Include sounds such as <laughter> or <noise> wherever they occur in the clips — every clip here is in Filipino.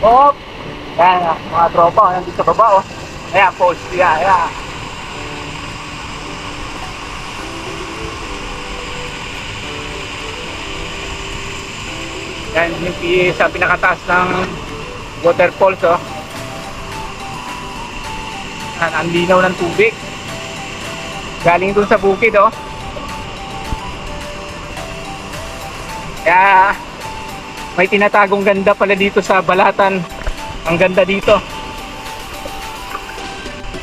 Oh! Yan, mga tropa, oh, nandito sa baba, oh. Ayan, post. Ayan, ayan. Yan, yung sa pinakataas ng waterfalls, oh. Yan, ang linaw ng tubig. Galing dun sa bukid, oh. Kaya, may tinatagong ganda pala dito sa Balatan. Ang ganda dito.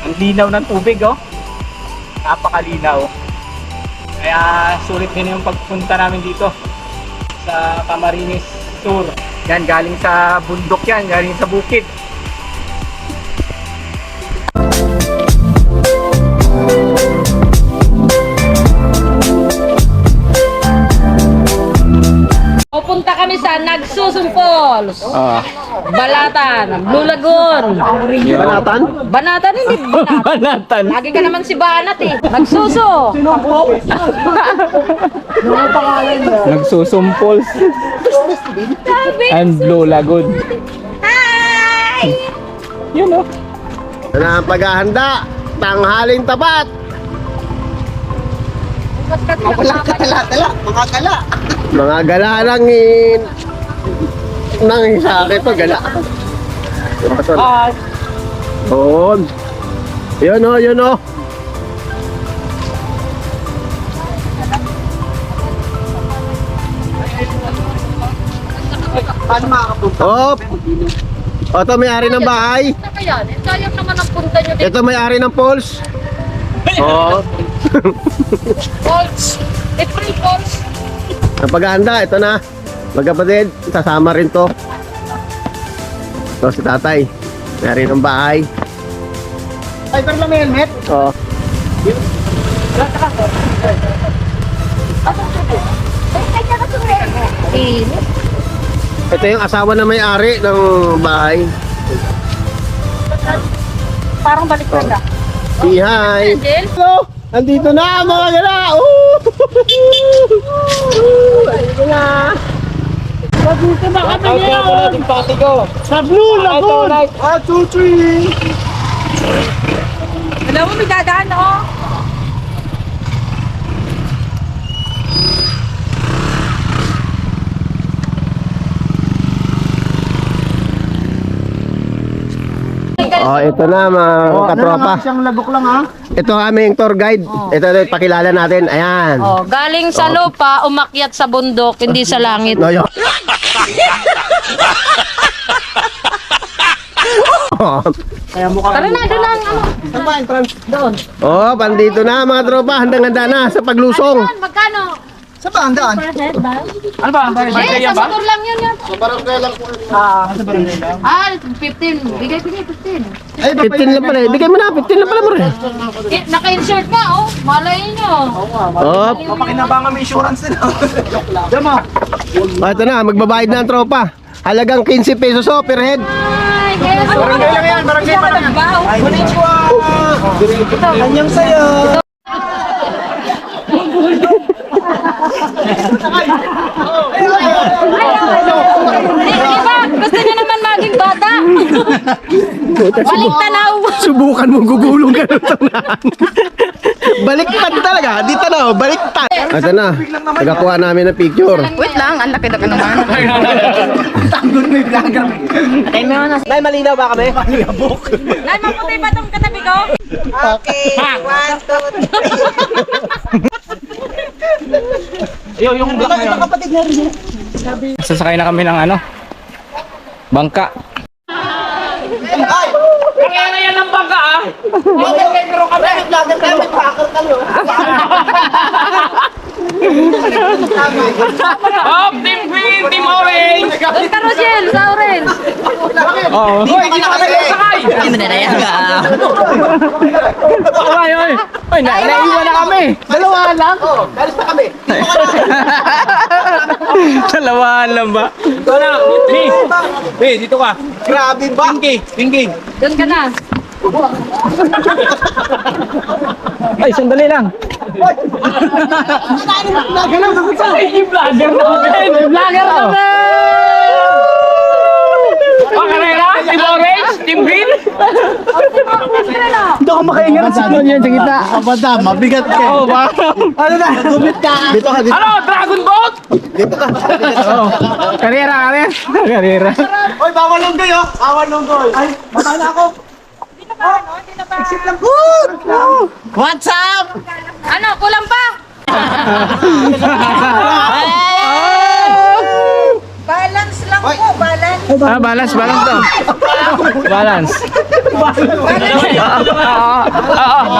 Ang linaw ng tubig, oh. Napakalinaw. Kaya sulit din yung pagpunta namin dito sa Camarines Sur. Yan, galing sa bundok yan, galing sa bukid. Pupunta kami sa Nagsusum Falls, Ah. Balatan, Blue Lagoon. Balatan? Banatan hindi <laughs> Banatan. Balatan. Lagi ka naman si Banat eh. Nagsuso. <laughs> Nagsusumpols and Blue Lagoon. Hi! Yun, oh. Ito na ang paghahanda. Tanghaling tapat. Walang katala-tala, mga kala. Mga gala lang in... Nang sa akin to, gala. Ah, Doon. Yun o, yun o. Paano makakapunta? Op. O, ito may-ari ng bahay. Ano kaya? Sayang naman ang punta nyo dito. Ito may-ari ng Pauls. O, Falls. April Falls. ang paghahanda, ito na. Magkapatid, sasama rin to. Ito si tatay. May-ari ng bahay. Ay, pero lang may helmet. O, Init. ito yung asawa na may-ari ng bahay. Parang balik ka na. Say hi. Angel? Hello! Andito na mga gala! Uh! Andito na! Dito na kami ngayon. Sa pati ko. Sa Blue Lagoon! One, two, three! Alam mo, may dadaan oh. Oh, ito na mga katropa. Siyang lagok lang ha. Ito ang aming tour guide. Ito ito pakilala natin. Ayan. Oh, galing sa lupa, umakyat sa bundok, hindi sa langit. No, yun. <laughs> Kaya mukha. Tara na, doon lang. Ano? Saan ba entrance? Doon. oh, pandito na mga tropa. Handang-handa na sa paglusong. Doon, magkano? Saan ba ang daan? Ano ba? Ang Eh, barangay sa ba? motor lang yun yun. Ah, sa barangay lang. Ah, 15. Bigay, bigay, 15. Ay, 15 lang pala. eh. Bigay mo na. 15 lang pala mo rin. Eh, Naka-insert ka, oh. Malay nyo. Oh, Papakinabangan may insurance nila. <laughs> Diyan mo. oh, ito na. Magbabayad na ang tropa. Halagang 15 pesos oh, per head. Ay, kaya sa Barangay lang yan, barangay pa lang. Trabaho. Konnichiwa! Anyang sayo! Di, di ba? Gusto nyo naman maging bata. Balik tanaw. Subukan mo gugulong ka ng tangan. baliktad talaga. Dito na, oh, baliktad. Ito na. Nagakuha namin ng picture. Wait lang, ang laki-laki naman. Nay, malinaw ba kami? Nay, maputi ba itong katabi ko? Yo, yung black na yun. Kapatid na rin. Sasakay na kami ng ano? Bangka. Ay! Kaya na yan ng bangka ah! Vlogger kami, hacker kami. Oh, team green, team orange! Ka, Rosel, sa orange. Oo. Hoy, hindi na kami sasakay! Hindi mo na nayaga. Ay, ay! Ay, na naiwan na kami! Dalawa lang. Galis na kami. Dalawa lang ba? Ito na! Hey! Hey, dito ka! Grabe ba? Pinky! Pinky! Doon ka na. Ay, sandali lang! Ay, vlogger namin! Vlogger kami! Oh, karera Hindi ako makaingat sa doon yan sa gitna. Kabada, mabigat ka. Oo, ba? Ano na? Gumit ka. Dito ka, dito. Ano? Dragon Boat? Dito ka. Oo. Karera, karera. Karera. Oy, bawal nung goy, oh. Bawal nung na ako. Exit lang. What's up? Ano, kulang pa? <laughs> Balance lang po, balance. Ah, balance, balance to. <laughs> Balance. Oo.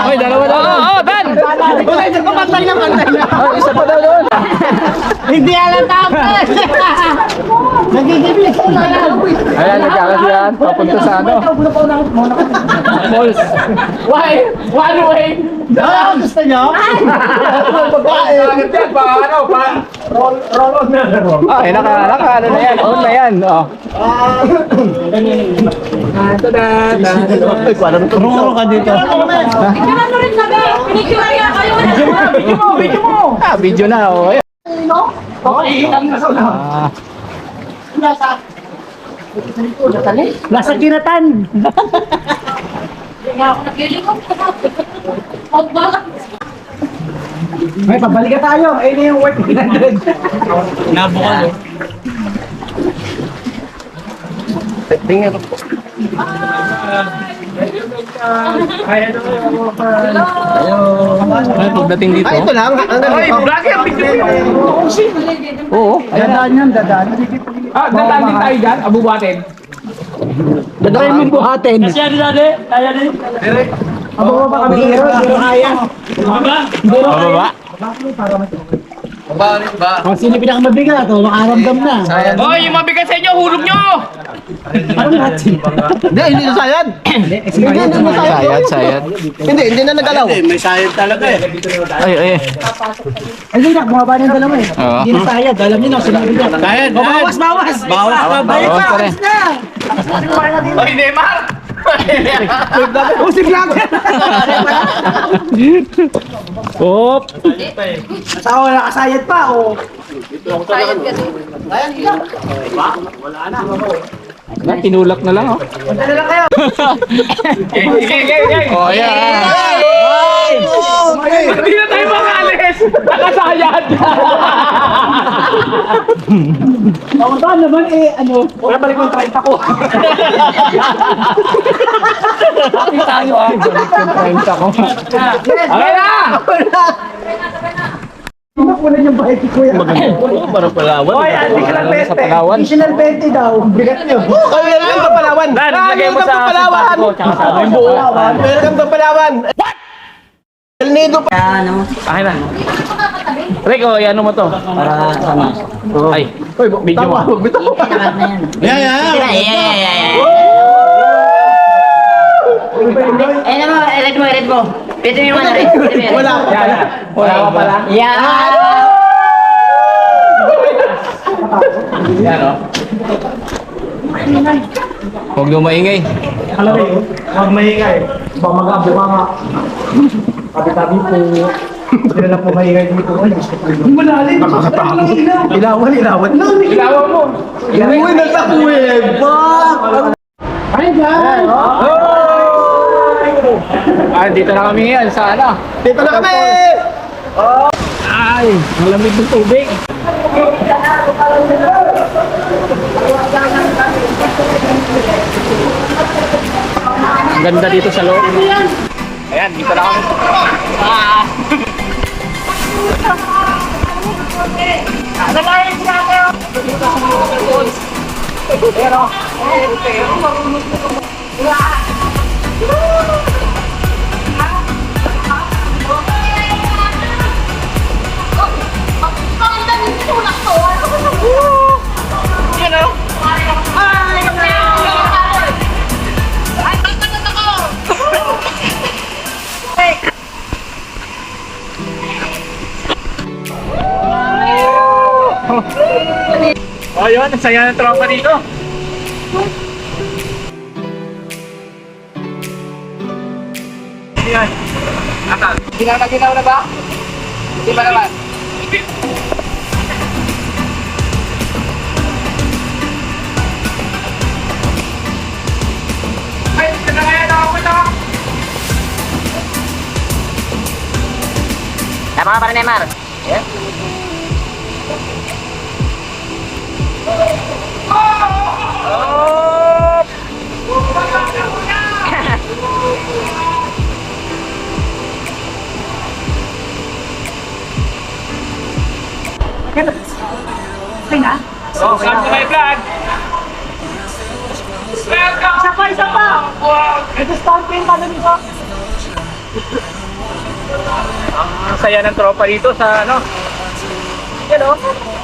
Hoy, dalawa daw. Oo, oo, Ben. Pantay na, pantay na. Oh, isa pa daw doon. Hindi alam tapos. <laughs> Na yan. Ayan, nagkakasiyan. Papunta sa ano. Malls. Why? One way. Ah, gusto niyo? Okay, naka, naka, ano na yan, on na yan. Oh. Ay, parang tumuro ka dito. Picture ano rin sabi? Pinicture niya kayo. Video mo, video mo. Ah, video na. Oh. Ayan. Ah. Nasa kinatan. Kaya naglilingon. Pag-balance. May pabalik ka tayo. Ayun na yung worth 300. Tingnan ko. Ay, pagdating dito. Ah, ito lang. Hanggang dito. Oo. Ayan. Dadaan yan, dadaan. Ah, dadaan din tayo dyan, abubatin. Dadaan mo buhatin. Kasi ano dali? Kaya din. Abo ba kami? Zero, zero kaya. Pababa. Kung sino pinakamabigat, makaramdam na. Hoy, yung mabigat sa inyo, hulog nyo! Parang lahat sila. Hindi, hindi na sayad. Hindi, hindi na sayad. Sayad, sayad. Hindi, hindi na nagalaw. Ay, ay. Hindi na, bumaba na yung dalawa eh. Hindi na sayad, alam niyo na, sinabi niya. Sayad, bawas, bawas! Bawas, Bawas pa rin. Oy, Neymar. Oh, si Vlogger! Op! Asawa na kasayad pa, o. Sayad ka din. Na, tinulak na lang, oh. Punta na lang kayo. Sige, sige, sige. Oh, ayan. Hindi na tayo makaalis. Nakasayad. Ako ba naman eh, ano? Wala balik yung 30 ko. Happy tayo, ah. Balik yung 30 ko. Okay na! Makunan yung bahay ni Kuya. <laughs> Parang palawan. Hoy, hindi ka lang Sa. Palawan. Additional 20 daw. Bigat niyo. Oh, meron kang papalawan. Dan, Ah, lagay mo sa ko, tsaka sa yung buo. Meron kang papalawan. What? El Nido pa. Okay na. Rick, oh, ano mo to? Para sama. Ay, video mo. Yeah, yeah. Eh, ano mo, edit mo, edit mo. Pwede mo edit mo. Wala. Yan, wala ka pala. Yan! Yan, oh. Huwag daw maingay. Alam mo, huwag maingay. Baka mag-abo ka nga. Tabi-tabi po. Hindi na po maingay dito. Ay, gusto ko yun. Malalim. Nakakatakot. Ilawan, ilawan. Ilawan mo. Uy, nasa kuweb. Ay, dyan. Ah, dito na kami ngayon sa ano. Dito na kami. Ay, malamig ng tubig. Ang ganda dito sa loob. Ayan, dito na kami. Ah! mo. O oh, yun, saya ng tropa dito. Yan. Atal. Ginaw na ginaw na ba? Hindi pa naman. Ay, sinangayan ako ito! Tama ka pa Neymar. Yeah? Yes. So, come to my vlog. Isa pa, isa pa! Stampin pa dun isa. Ang saya ng tropa dito sa ano. Yan o.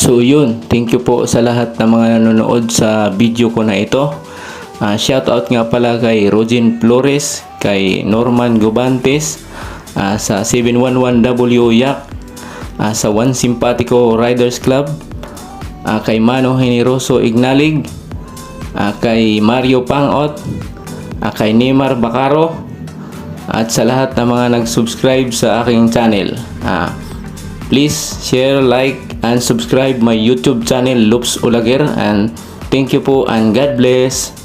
So yun, thank you po sa lahat ng mga nanonood sa video ko na ito. Ah, shoutout nga pala kay Rogin Flores, kay Norman Gobantes, ah, sa 711W Yak, ah, sa One Simpatico Riders Club, ah, kay Mano Generoso Ignalig, ah, kay Mario Pangot, ah, kay Neymar Bacaro, at sa lahat ng mga nag-subscribe sa aking channel. Ah, please share, like, and subscribe my YouTube channel Loops Ulager and thank you po and God bless.